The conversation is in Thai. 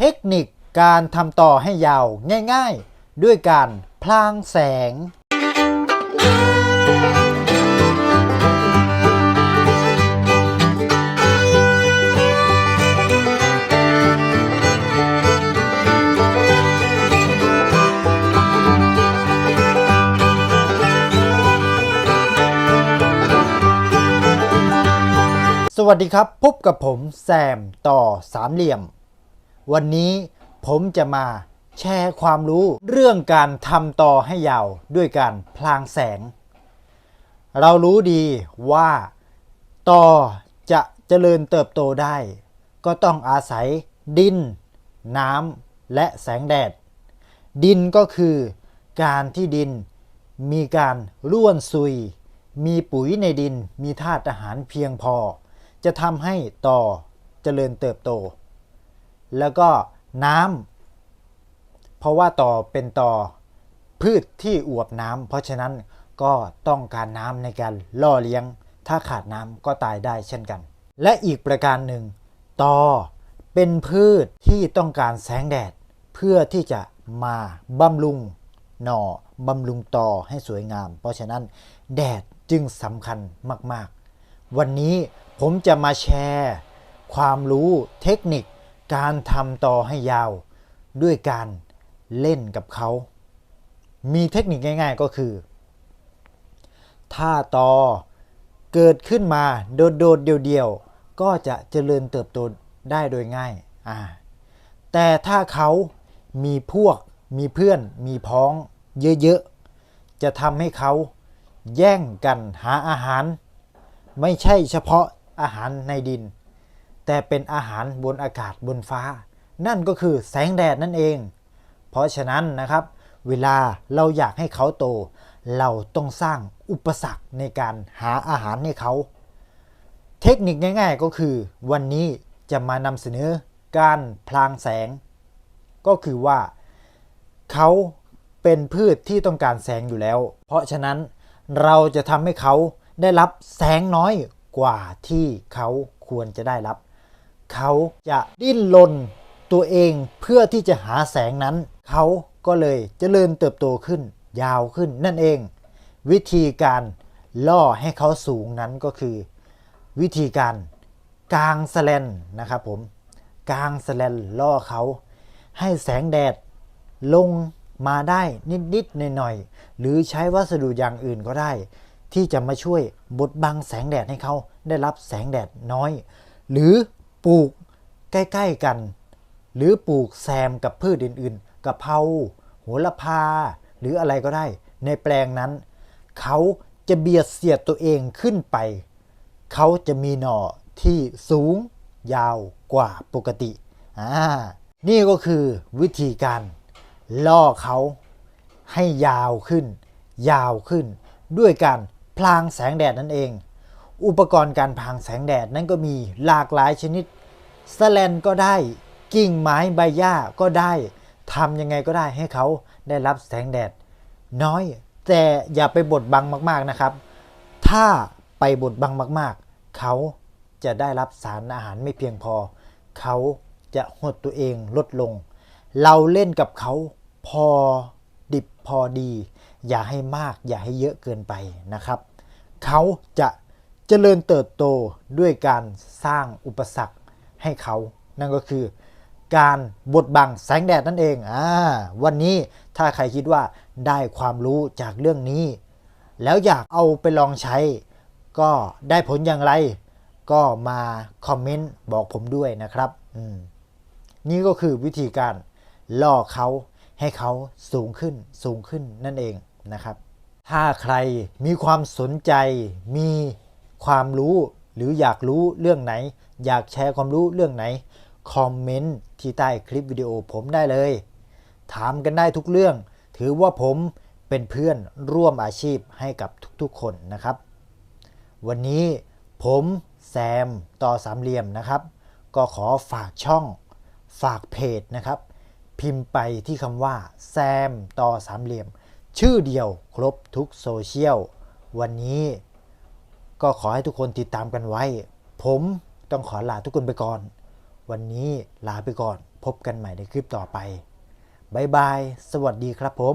เทคนิคการทำต่อให้ยาวง่ายๆ ด้วยการพลางแสง สวัสดีครับ พบกับผมแซมต่อสามเหลี่ยม วันนี้ผมจะมาแชร์ความรู้เรื่องการทำต่อให้ยาวด้วยการพลางแสง เรารู้ดีว่าต่อจะเจริญเติบโตได้ ก็ต้องอาศัยดิน น้ำและแสงแดด ดินก็คือการที่ดินมีการร่วนซุย มีปุ๋ยในดินมีธาตุอาหารเพียงพอ จะทำให้ต่อเจริญเติบโต แล้วก็น้ำเพราะว่าต่อเป็นต่อพืชที่อวบน้ำเพราะฉะนั้นก็ต้องการน้ำในการล่อเลี้ยง ถ้าขาดน้ำก็ตายได้เช่นกัน และอีกประการหนึ่งต่อเป็นพืชที่ต้องการแสงแดด เพื่อที่จะมาบำรุงหน่อบำรุงต่อให้สวยงาม เพราะฉะนั้นแดดจึงสำคัญมาก ๆ วันนี้ผมจะมาแชร์ ความรู้เทคนิค การทำต่อให้ยาวด้วยการเล่นกับเขา มีเทคนิคง่าย ๆก็คือ ถ้าต่อเกิดขึ้นมาโดดๆเดียวๆ ก็จะเจริญเติบโตได้โดยง่ายอ่าแต่ถ้าเขามีพวกมีเพื่อนมีพ้องเยอะๆ จะทำให้เขาแย่งกันหาอาหาร ไม่ใช่เฉพาะอาหารในดิน แต่เป็นอาหารบนอากาศบนฟ้า นั่นก็คือแสงแดดนั่นเอง เพราะฉะนั้นนะครับ เวลาเราอยากให้เขาโต เราต้องสร้างอุปสรรคในการหาอาหารให้เขา เทคนิคง่าย ๆก็คือ วันนี้จะมานำเสนอการพลางแสง ก็คือว่าเขาเป็นพืชที่ต้องการแสงอยู่แล้ว เพราะฉะนั้นเราจะทำให้เขาได้รับแสงน้อยกว่าที่เขาควรจะได้รับ เขาจะดิ้นรนตัวเองเพื่อที่จะหาแสงนั้น เขาก็เลยจเจริญเติบโตขึ้น ยาวขึ้นนั่นเอง วิธีการล่อให้เขาสูงนั้นก็คือ วิธีการกางสแลนนะครับผมกางสแลนล่อเขาให้แสงแดดลงมาได้นิดๆหน่อยๆหรือใช้วัสดุอย่างอื่นก็ได้ ที่จะมาช่วยบดบังแสงแดดให้เขาได้รับแสงแดดน้อย หรือ ปลูกใกล้ ๆกัน หรือปลูกแซมกับพืชอื่นๆกะเพราโหระพา หรืออะไรก็ได้ ในแปลงนั้น เขาจะเบียดเสียดตัวเองขึ้นไป เขาจะมีหน่อที่สูงยาวกว่าปกติอ่านี่ก็คือวิธีการล่อเขาให้ยาวขึ้น ยาวขึ้น ด้วยการพลางแสงแดดนั่นเอง อุปกรณ์การพลางแสงแดดนั้นก็มีหลากหลายชนิดสแลนก็ได้ กิ่งไม้ใบหญ้าก็ได้ทำยังไงก็ได้ให้เขาได้รับแสงแดด น้อย แต่อย่าไปบดบังมาก ๆนะครับ ถ้าไปบดบังมาก ๆ เขาจะได้รับสารอาหารไม่เพียงพอ เขาจะหดตัวเองลดลง เราเล่นกับเขาพอดิบพอดี อย่าให้มากอย่าให้เยอะเกินไปนะครับ เขาจะ เจริญเติบโตด้วยการสร้างอุปสรรคให้เขา นั่นก็คือ การบดบังแสงแดดนั่นเองอ่าวันนี้ถ้าใครคิดว่าได้ความรู้จากเรื่องนี้ แล้วอยากเอาไปลองใช้ ก็ได้ผลอย่างไร ก็มาคอมเมนต์บอกผมด้วยนะครับนี่ก็คือวิธีการล่อเขาให้เขาสูงขึ้นสูงขึ้นนั่นเองนะครับ ถ้าใครมีความสนใจมี ความรู้หรืออยากรู้เรื่องไหน อยากแชร์ความรู้เรื่องไหน คอมเมนต์ที่ใต้คลิปวิดีโอผมได้เลย ถามกันได้ทุกเรื่อง ถือว่าผมเป็นเพื่อนร่วมอาชีพให้กับทุกๆคนนะครับ วันนี้ผมแซมต่อสามเหลี่ยมนะครับ ก็ขอฝากช่อง ฝากเพจนะครับ พิมพ์ไปที่คำว่าแซมต่อสามเหลี่ยม ชื่อเดียวครบทุกโซเชียลวันนี้ ก็ขอให้ทุกคนติดตามกันไว้ ผมต้องขอลาทุกคนไปก่อน วันนี้ลาไปก่อน พบกันใหม่ในคลิปต่อไปบายบาย สวัสดีครับผม